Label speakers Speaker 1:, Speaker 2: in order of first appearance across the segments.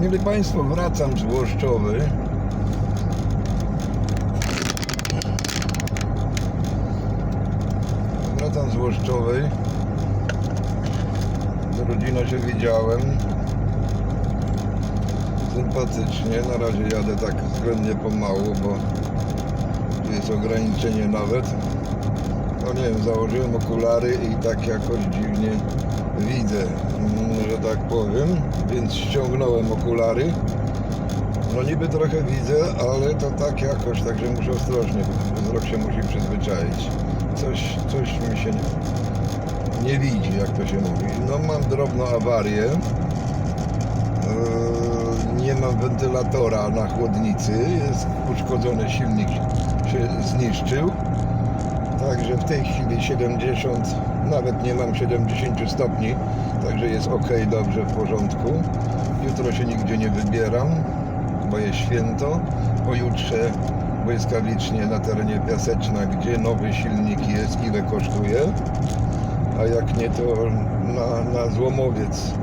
Speaker 1: Mieli Państwo, wracam z Włoszczowy. Wracam z Włoszczowej. Z rodziną się widziałem. Sympatycznie. Na razie jadę tak względnie pomału, bo tu jest ograniczenie nawet. No nie wiem, założyłem okulary i tak jakoś dziwnie widzę, że tak powiem, więc ściągnąłem okulary. No niby trochę widzę, ale to tak jakoś, także muszę ostrożnie, wzrok się musi przyzwyczaić. Coś, coś mi się nie, nie widzi, jak to się mówi. No mam drobną awarię. Eee, Nie mam wentylatora na chłodnicy, jest uszkodzony silnik się zniszczył. Także w tej chwili 70, nawet nie mam 70 stopni, także jest ok, dobrze, w porządku. Jutro się nigdzie nie wybieram, bo jest święto. Pojutrze błyskawicznie na terenie Piaseczna, gdzie nowy silnik jest, ile kosztuje. A jak nie, to na, na Złomowiec,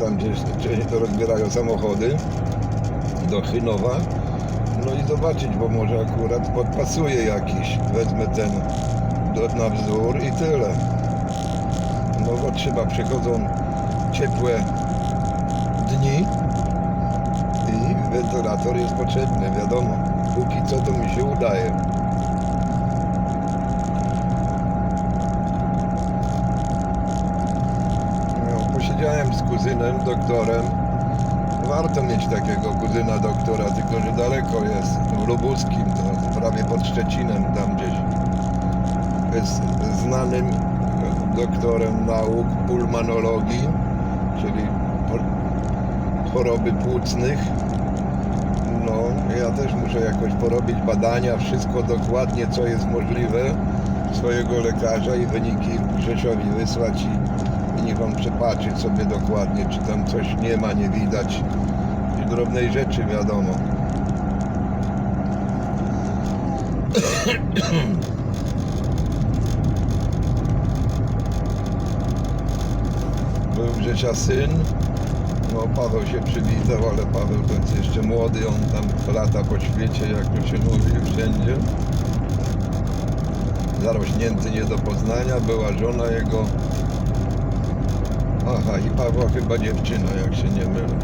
Speaker 1: tam gdzie, gdzie to rozbierają samochody, do Chynowa. No i zobaczyć, bo może akurat podpasuje jakiś. Wezmę ten do, na wzór i tyle. Trzeba, przychodzą ciepłe dni i wentylator jest potrzebny, wiadomo. Póki co to mi się udaje. No, posiedziałem z kuzynem, doktorem. Warto mieć takiego kuzyna doktora, tylko że daleko jest, w Lubuskim, to prawie pod Szczecinem tam gdzieś. Jest znanym doktorem nauk pulmonologii, czyli choroby płucnych. No, ja też muszę jakoś porobić badania, wszystko dokładnie, co jest możliwe swojego lekarza i wyniki Grzesiowi wysłać i, i niech on przepatrzy sobie dokładnie, czy tam coś nie ma, nie widać. I drobnej rzeczy wiadomo. Grzesia syn, no Paweł się przywitał, ale Paweł to jest jeszcze młody, on tam lata po świecie, jak to się mówi, wszędzie. Zarośnięty nie do poznania, była żona jego. Aha, i Pawła chyba dziewczyna, jak się nie mylę.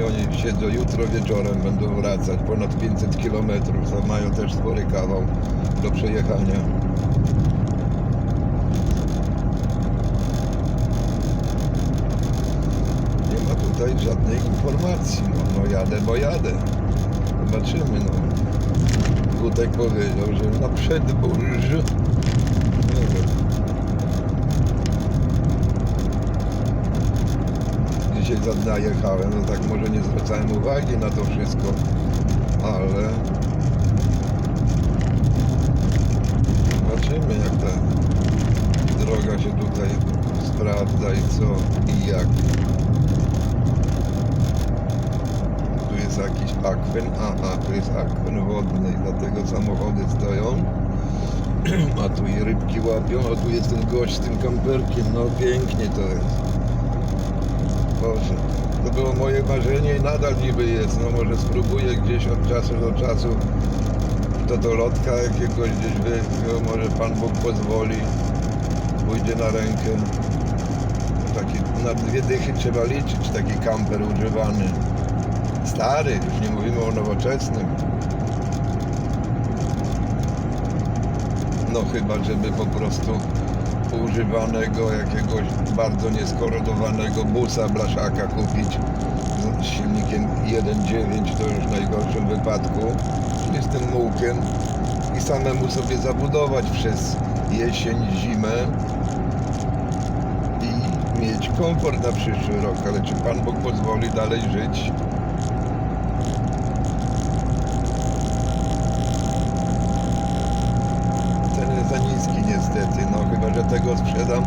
Speaker 1: I oni siedzą jutro wieczorem, będą wracać ponad 500 km, to mają też spory kawał do przejechania. Nie ma tutaj żadnej informacji. No, no jadę, bo jadę. Zobaczymy, no. Gutek powiedział, że na przedburż. Nie wiem. Dzisiaj za dnia jechałem, no tak może nie zwracałem uwagi na to wszystko, ale zobaczymy jak ta droga się tutaj sprawdza i co i jak. Tu jest jakiś akwen, aha, tu jest akwen wodny, dlatego samochody stoją. A tu i rybki łapią, a tu jest ten gość z tym kamperkiem, no pięknie to jest. Boże, to było moje marzenie i nadal niby jest. No może spróbuję gdzieś od czasu do czasu do dolotka jakiegoś gdzieś wyjść, może Pan Bóg pozwoli, pójdzie na rękę. Taki, na dwie dychy trzeba liczyć, taki kamper używany. Stary, już nie mówimy o nowoczesnym. No chyba, żeby po prostu używanego jakiegoś bardzo nieskorodowanego busa blaszaka kupić z silnikiem 1.9 to już w najgorszym wypadku, czyli z tym mułkiem i samemu sobie zabudować przez jesień, zimę i mieć komfort na przyszły rok, ale czy Pan Bóg pozwoli dalej żyć? Ten jest za niski niestety, no tego sprzedam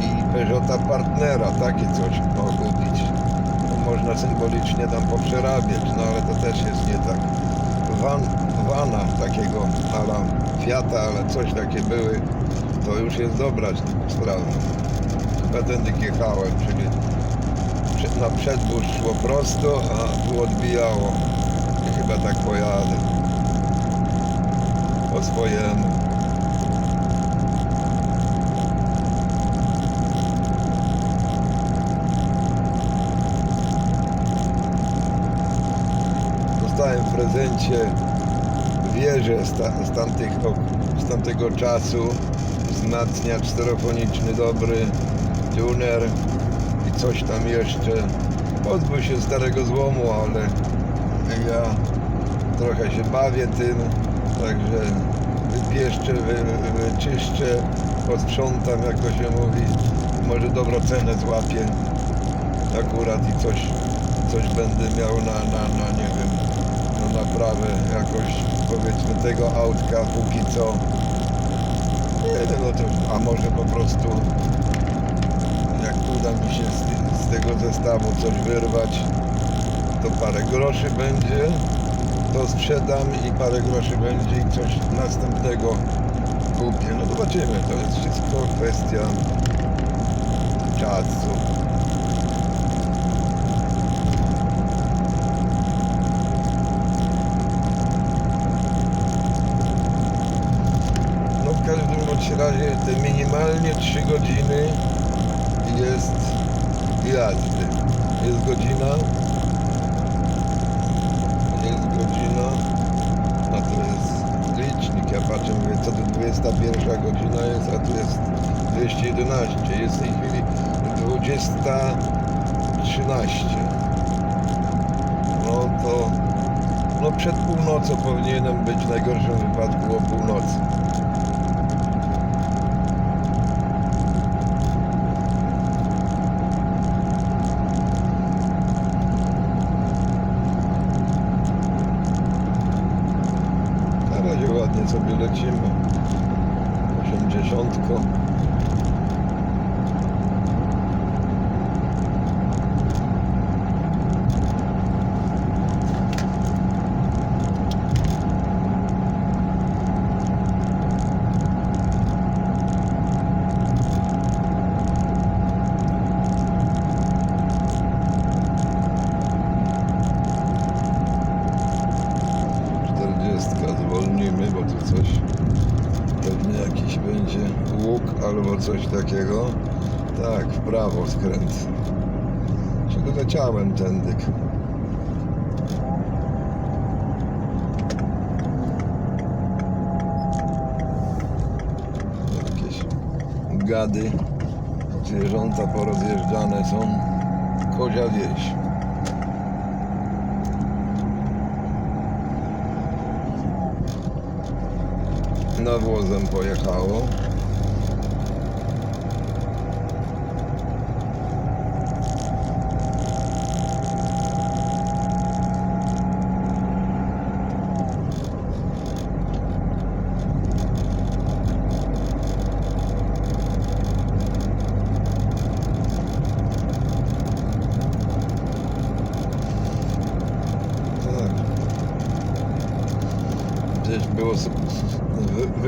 Speaker 1: i Peugeota Partnera, takie coś no, kupić. To można symbolicznie tam poprzerabiać, no ale to też jest nie tak. Van, vana takiego ala Fiata, ale coś takie były, to już jest dobra sprawa. Chyba tędy czyli na przedwóz szło prosto, a tu odbijało. I chyba tak pojadę. Po swojemu. Dostałem w prezencie wieżę z, ta, z, tamtych, z tamtego czasu. Wzmacniacz stereofoniczny dobry, tuner i coś tam jeszcze. Pozbył się starego złomu, ale ja trochę się bawię tym, także wypieszczę, wy, wy- wyczyszczę, posprzątam, jak to się mówi. Może dobrą cenę złapię akurat i coś, coś będę miał na, na, na nie wiem, naprawę jakoś powiedzmy tego autka póki co. Nie wiem, no to, a może po prostu jak uda mi się z, z tego zestawu coś wyrwać, to parę groszy będzie, to sprzedam i parę groszy będzie i coś następnego kupię. No zobaczymy, to jest wszystko kwestia czasu. No w każdym bądź razie te minimalnie 3 godziny jest jazdy. Jest godzina. Jest godzina. A to jest licznik. Ja patrzę, mówię, co to 21 godzina jest, a tu jest 211. Jest w tej chwili 20.13. No to no przed północą powinienem być w najgorszym wypadku o północy. Na razie ładnie sobie lecimy. 80. Czterdziestka zwolnimy, bo tu coś pewnie jakiś będzie łuk albo coś takiego. Tak, w prawo skręt. Czego leciałem tędy? Jakieś gady, zwierząta porozjeżdżane są. Kozia wieś. pojechało. Tak. Gdzieś było s- wy-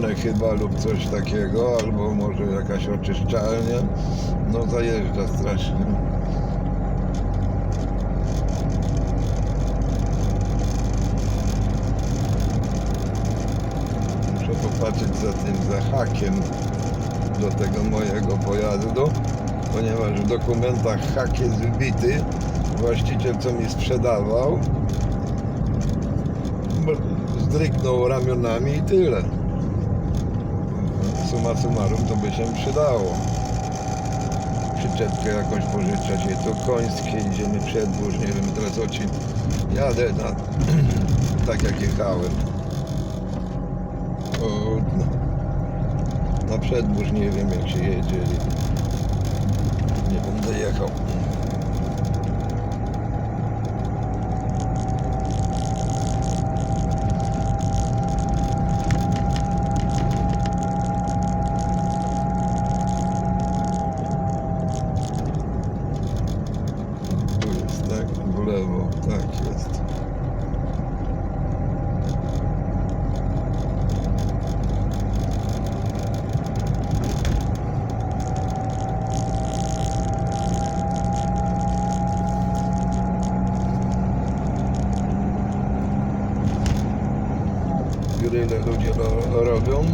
Speaker 1: chyba lub coś takiego, albo może jakaś oczyszczalnia. No zajeżdża strasznie. Muszę popatrzeć za tym zahakiem do tego mojego pojazdu, ponieważ w dokumentach hak jest wybity. Właściciel co mi sprzedawał zdryknął ramionami i tyle. Suma summarum to by się przydało. Przyczepkę jakąś pożyczać, jej to końskie, idziemy przedwóz, nie wiem teraz o jadę na, tak jak jechałem. O, no. Na przedwóz nie wiem jak się jedzie. Nie będę jechał.
Speaker 2: to robią.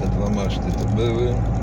Speaker 2: Te dwa maszty tu były.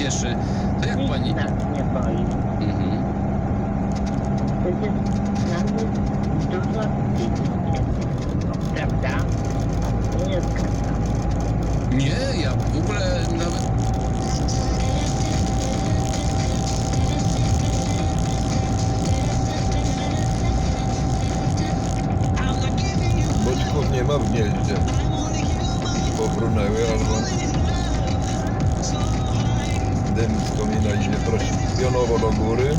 Speaker 3: cieszy. To jak pani...
Speaker 4: nie.
Speaker 3: Mhm.
Speaker 2: można iść pionowo do góry.